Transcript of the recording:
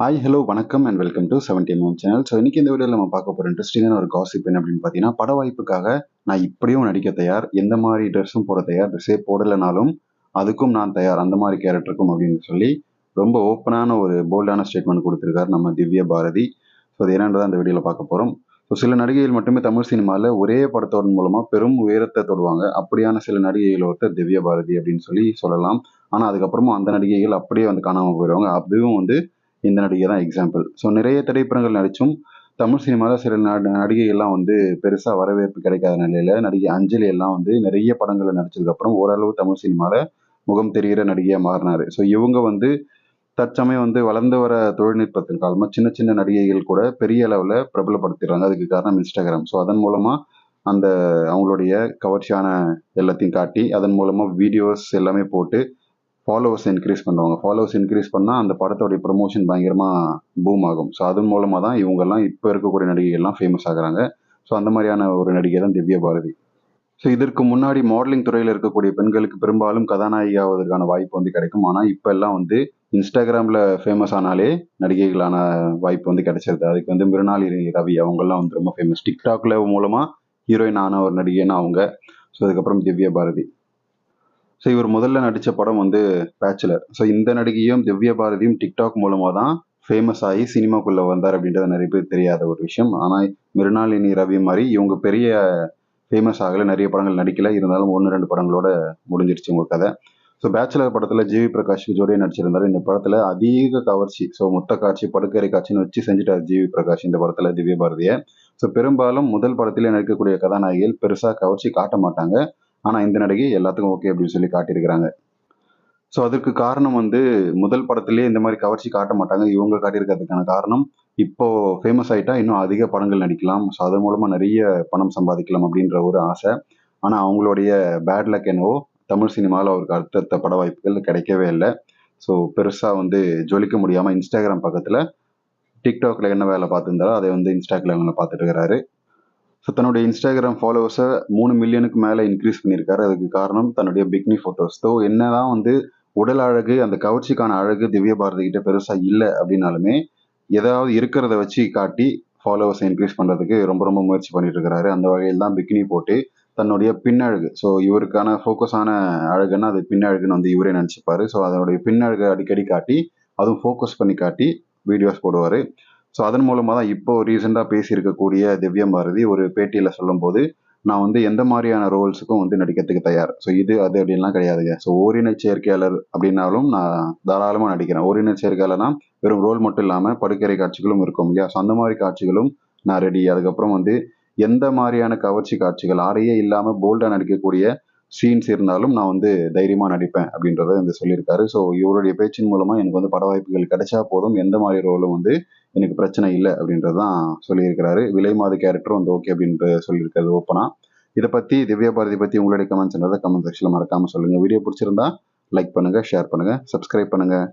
Hi hello வணக்கம் and welcome to seventy MM channel so இன்றைக்கி இந்த வீடியோவில் நம்ம பார்க்க போகிற இன்ட்ரெஸ்டிங்கான ஒரு காசிப் என்ன அப்படின்னு பார்த்தீங்கன்னா பட வாய்ப்புக்காக நான் இப்படியும் நடிக்க தயார் எந்த மாதிரி ட்ரெஸ்ஸும் போட தயார் ட்ரெஸ்ஸே போடலைனாலும் அதுக்கும் நான் தயார் அந்த மாதிரி கேரக்டருக்கும் அப்படின்னு சொல்லி ரொம்ப ஓப்பனான ஒரு போல்டான ஸ்டேட்மெண்ட் கொடுத்துருக்காரு நம்ம திவ்ய பாரதி. ஸோ அது என்னன்றதை அந்த வீடியோவில் பார்க்க போகிறோம் ஸோ சில நடிகைகள் மட்டுமே தமிழ் சினிமாவில் ஒரே படத்தோட மூலமாக பெரும் உயரத்தை தொடுவாங்க. அப்படியான சில நடிகைகள் ஒருத்தர் திவ்ய பாரதி அப்படின்னு சொல்லி சொல்லலாம். ஆனால் அதுக்கப்புறமா அந்த நடிகைகள் அப்படியே வந்து காணாமல் போயிடுவாங்க அதுவும் வந்து இந்த நடிகை தான் எக்ஸாம்பிள் ஸோ நிறைய திரைப்படங்கள் நடித்தும் தமிழ் சினிமாவில் சில நடி நடிகைகள்லாம் வந்து பெருசாக வரவேற்பு கிடைக்காத நிலையில் நடிகை அஞ்சலி எல்லாம் வந்து நிறைய படங்களில் நடிச்சதுக்கப்புறம் ஓரளவு தமிழ் சினிமாவில் முகம் தெரிகிற நடிகையாக மாறினார். ஸோ இவங்க வந்து தற்சமயம் வந்து வளர்ந்து வர தொழில்நுட்பத்தின் காலமாக சின்ன சின்ன நடிகைகள் கூட பெரிய அளவில் பிரபலப்படுத்திடுறாங்க. அதுக்கு காரணம் இன்ஸ்டாகிராம். ஸோ அதன் மூலமாக அந்த அவங்களுடைய கவர்ச்சியான எல்லாத்தையும் காட்டி அதன் மூலமாக வீடியோஸ் எல்லாமே போட்டு ஃபாலோவர்ஸ் இன்க்ரீஸ் பண்ணுவாங்க. ஃபாலோவர்ஸ் இன்க்ரீஸ் பண்ணால் அந்த படத்தோடைய ப்ரொமோஷன் பயங்கரமாக பூம் ஆகும். ஸோ அதன் மூலமாக தான் இவங்கெல்லாம் இப்போ இருக்கக்கூடிய நடிகைகள்லாம் ஃபேமஸ் ஆகுறாங்க. ஸோ அந்த மாதிரியான ஒரு நடிகை தான் திவ்ய பாரதி. ஸோ இதற்கு முன்னாடி மாடலிங் துறையில் இருக்கக்கூடிய பெண்களுக்கு பெரும்பாலும் கதாநாயகி ஆவதற்கான வாய்ப்பு வந்து கிடைக்கும். ஆனால் இப்போ எல்லாம் வந்து இன்ஸ்டாகிராமில் ஃபேமஸ் ஆனாலே நடிகைகளான வாய்ப்பு வந்து கிடைச்சிருது. அதுக்கு வந்து மிருனாளி ரவி அவங்கெல்லாம் வந்து ரொம்ப ஃபேமஸ் டிக்டாக்ல மூலமாக ஹீரோயின் ஆன ஒரு நடிகைன்னு அவங்க. ஸோ அதுக்கப்புறம் திவ்ய பாரதி. ஸோ இவர் முதல்ல நடித்த படம் வந்து பேச்சுலர் ஸோ இந்த நடிகையும் திவ்ய பாரதியும் டிக்டாக் மூலமாக தான் ஃபேமஸ் ஆகி சினிமாக்குள்ளே வந்தார் அப்படின்றது நிறைய பேர் தெரியாத ஒரு விஷயம். ஆனால் மிருணாலினி ரவி மாதிரி இவங்க பெரிய ஃபேமஸ் ஆகலை நிறைய படங்கள் நடிக்கல. இருந்தாலும் ஒன்று ரெண்டு படங்களோட முடிஞ்சிருச்சு உங்கள் கதை. ஸோ பேச்சுலர் படத்தில் ஜிவி பிரகாஷ் ஜோடியாக நடிச்சிருந்தாரு. இந்த படத்தில் அதிக கவர்ச்சி ஸோ மொத்த காட்சி படுக்கரை காட்சின்னு வச்சு செஞ்சுட்டார் ஜிவி பிரகாஷ் இந்த படத்தில் திவ்ய பாரதியை. ஸோ பெரும்பாலும் முதல் படத்திலே நடிக்கக்கூடிய கதாநாயகிகள் பெருசாக கவர்ச்சி காட்ட மாட்டாங்க. ஆனால் இந்த நடிகை எல்லாத்துக்கும் ஓகே அப்படின்னு சொல்லி காட்டியிருக்கிறாங்க. ஸோ அதுக்கு காரணம் வந்து முதல் படத்துலேயே இந்த மாதிரி கவர்ச்சி காட்ட மாட்டாங்க. இவங்க காட்டியிருக்கிறதுக்கான காரணம் இப்போ ஃபேமஸ் ஆகிட்டா இன்னும் அதிக படங்கள் நடிக்கலாம். ஸோ அதன் மூலமாக நிறைய பணம் சம்பாதிக்கலாம் அப்படின்ற ஒரு ஆசை. ஆனால் அவங்களுடைய பேட் லக் என்னவோ தமிழ் சினிமாவில் அவருக்கு அடுத்தடுத்த பட வாய்ப்புகள் கிடைக்கவே இல்லை. ஸோ பெருசாக வந்து ஜொலிக்க முடியாமல் இன்ஸ்டாகிராம் பக்கத்தில் டிக்டாக்ல என்ன வேலை பார்த்துருந்தாரோ அதை வந்து இன்ஸ்டாகிராமில் பார்த்துட்டு இருக்கிறாரு. ஸோ தன்னுடைய இன்ஸ்டாகிராம் ஃபாலோவர்ஸை மூணு மில்லியனுக்கு மேலே இன்க்ரீஸ் பண்ணியிருக்காரு. அதுக்கு காரணம் தன்னுடைய பிக்னி ஃபோட்டோஸ் ஸோ என்னதான் வந்து உடல் அழகு அந்த கவர்ச்சிக்கான அழகு திவ்ய பாரதி கிட்ட பெருசாக இல்லை அப்படின்னாலுமே ஏதாவது இருக்கிறத வச்சு காட்டி ஃபாலோவர்ஸை இன்க்ரீஸ் பண்ணுறதுக்கு ரொம்ப ரொம்ப முயற்சி பண்ணிட்டு இருக்கிறாரு அந்த வகையில் தான் பிக்னி போட்டு தன்னுடைய பின்னழகு. ஸோ இவருக்கான ஃபோக்கஸான அழகுன்னா அது பின்னழகுன்னு வந்து இவரே நினச்சிப்பாரு. ஸோ அதனுடைய பின்னழகை அடிக்கடி காட்டி அதுவும் ஃபோக்கஸ் பண்ணி காட்டி வீடியோஸ் போடுவார். ஸோ அதன் மூலமாக தான் இப்போ ரீசெண்டாக பேசியிருக்கக்கூடிய திவ்யம் பாரதி ஒரு பேட்டியில் சொல்லும்போது நான் வந்து எந்த மாதிரியான ரோல்ஸுக்கும் வந்து நடிக்கிறதுக்கு தயார்? ஸோ இது அது அப்படின்லாம் கிடையாதுங்க. ஸோ ஓரின சேர்க்கையாளர் அப்படின்னாலும் நான் தாராளமாக நடிக்கிறேன். ஓரின சேர்க்கையாளர்னா வெறும் ரோல் மட்டும் இல்லாமல் படுக்கரை காட்சிகளும் இருக்கும் இல்லையா? ஸோ அந்த மாதிரி காட்சிகளும் நான் ரெடி அதுக்கப்புறம் வந்து எந்த மாதிரியான கவர்ச்சி காட்சிகள் ஆடையே இல்லாமல் போல்டாக நடிக்கக்கூடிய சீன்ஸ் இருந்தாலும் நான் வந்து தைரியமாக நடிப்பேன் அப்படின்றத வந்து சொல்லியிருக்காரு. ஸோ இவருடைய பேச்சின் மூலமாக எனக்கு வந்து பட வாய்ப்புகள் கிடைச்சா போதும். எந்த மாதிரி ரோலும் வந்து எனக்கு பிரச்சனை இல்லை அப்படின்றது தான் சொல்லியிருக்கிறாரு. விலை மாத கேரக்டரும் வந்து ஓகே அப்படின்ற சொல்லியிருக்காரு ஓப்பனாக இதை பற்றி திவ்யா பாரதி பற்றி உங்களுடைய கமெண்ட்ஸ்ன்றதை கமெண்ட் செக்ஷனில் மறக்காமல் சொல்லுங்கள் வீடியோ பிடிச்சிருந்தா லைக் பண்ணுங்கள் ஷேர் பண்ணுங்கள் சப்ஸ்கிரைப் பண்ணுங்கள்